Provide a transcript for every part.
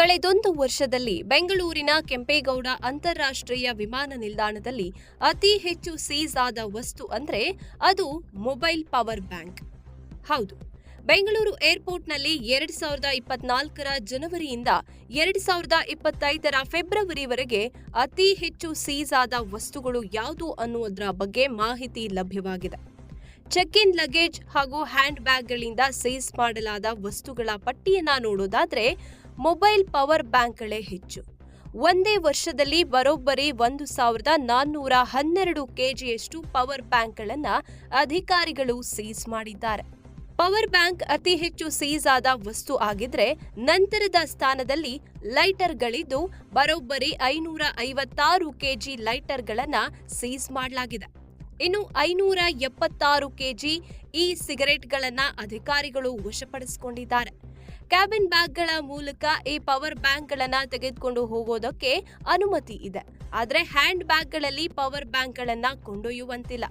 ಕಳೆದೊಂದು ವರ್ಷದಲ್ಲಿ ಬೆಂಗಳೂರಿನ ಕೆಂಪೇಗೌಡ ಅಂತಾರಾಷ್ಟ್ರೀಯ ವಿಮಾನ ನಿಲ್ದಾಣದಲ್ಲಿ ಅತಿ ಹೆಚ್ಚು ಸೀಸ್ ಆದ ವಸ್ತು ಅಂದ್ರೆ ಅದು ಮೊಬೈಲ್ ಪವರ್ ಬ್ಯಾಂಕ್. ಹೌದು, ಬೆಂಗಳೂರು ಏರ್ಪೋರ್ಟ್ನಲ್ಲಿ ಎರಡ್ ಸಾವಿರದ ಇಪ್ಪತ್ನಾಲ್ಕರ ಜನವರಿಯಿಂದ ಎರಡ್ ಸಾವಿರದ ಇಪ್ಪತ್ತೈದರ ಫೆಬ್ರವರಿವರೆಗೆ ಅತಿ ಹೆಚ್ಚು ಸೀಸ್ ಆದ ವಸ್ತುಗಳು ಯಾವುದು ಅನ್ನುವುದರ ಬಗ್ಗೆ ಮಾಹಿತಿ ಲಭ್ಯವಾಗಿದೆ. ಚೆಕ್ ಇನ್ ಲಗೇಜ್ ಹಾಗೂ ಹ್ಯಾಂಡ್ ಬ್ಯಾಗ್ಗಳಿಂದ ಸೀಸ್ ಮಾಡಲಾದ ವಸ್ತುಗಳ ಪಟ್ಟಿಯನ್ನ ನೋಡೋದಾದ್ರೆ ಮೊಬೈಲ್ ಪವರ್ ಬ್ಯಾಂಕ್ಗಳೇ ಹೆಚ್ಚು. ಒಂದೇ ವರ್ಷದಲ್ಲಿ ಬರೋಬ್ಬರಿ ಒಂದು ಸಾವಿರದ ನಾನ್ನೂರ ಹನ್ನೆರಡು ಕೆಜಿಯಷ್ಟು ಪವರ್ ಬ್ಯಾಂಕ್ಗಳನ್ನು ಅಧಿಕಾರಿಗಳು ಸೀಸ್ ಮಾಡಿದ್ದಾರೆ. ಪವರ್ ಬ್ಯಾಂಕ್ ಅತಿ ಹೆಚ್ಚು ಸೀಸ್ ಆದ ವಸ್ತು ಆಗಿದ್ರೆ ನಂತರದ ಸ್ಥಾನದಲ್ಲಿ ಲೈಟರ್ಗಳಿದ್ದು ಬರೋಬ್ಬರಿ ಐನೂರ ಐವತ್ತಾರು ಕೆಜಿ ಲೈಟರ್ಗಳನ್ನು ಸೀಸ್ ಮಾಡಲಾಗಿದೆ. ಇನ್ನು ಐನೂರ ಎಪ್ಪತ್ತಾರು ಕೆಜಿ ಇ ಸಿಗರೆಟ್ಗಳನ್ನ ಅಧಿಕಾರಿಗಳು ವಶಪಡಿಸಿಕೊಂಡಿದ್ದಾರೆ. ಕ್ಯಾಬಿನ್ ಬ್ಯಾಗ್ಗಳ ಮೂಲಕ ಈ ಪವರ್ ಬ್ಯಾಂಕ್ಗಳನ್ನು ತೆಗೆದುಕೊಂಡು ಹೋಗೋದಕ್ಕೆ ಅನುಮತಿ ಇದೆ. ಆದರೆ ಹ್ಯಾಂಡ್ ಬ್ಯಾಗ್ಗಳಲ್ಲಿ ಪವರ್ ಬ್ಯಾಂಕ್ಗಳನ್ನು ಕೊಂಡೊಯ್ಯುವಂತಿಲ್ಲ.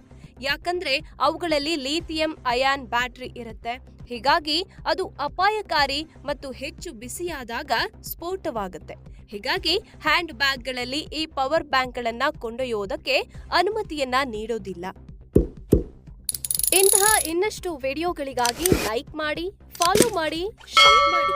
ಯಾಕಂದ್ರೆ ಅವುಗಳಲ್ಲಿ ಲಿಥಿಯಂ ಅಯಾನ್ ಬ್ಯಾಟ್ರಿ ಇರುತ್ತೆ. ಹೀಗಾಗಿ ಅದು ಅಪಾಯಕಾರಿ ಮತ್ತು ಹೆಚ್ಚು ಬಿಸಿಯಾದಾಗ ಸ್ಫೋಟವಾಗುತ್ತೆ. ಹೀಗಾಗಿ ಹ್ಯಾಂಡ್ ಬ್ಯಾಗ್ಗಳಲ್ಲಿ ಈ ಪವರ್ ಬ್ಯಾಂಕ್ಗಳನ್ನು ಕೊಂಡೊಯ್ಯೋದಕ್ಕೆ ಅನುಮತಿಯನ್ನ ನೀಡೋದಿಲ್ಲ. ಇಂತಹ ಇನ್ನಷ್ಟು ವಿಡಿಯೋಗಳಿಗಾಗಿ ಲೈಕ್ ಮಾಡಿ ಫಾಲೋ ಮಾಡಿ ಶೇರ್ ಮಾಡಿ.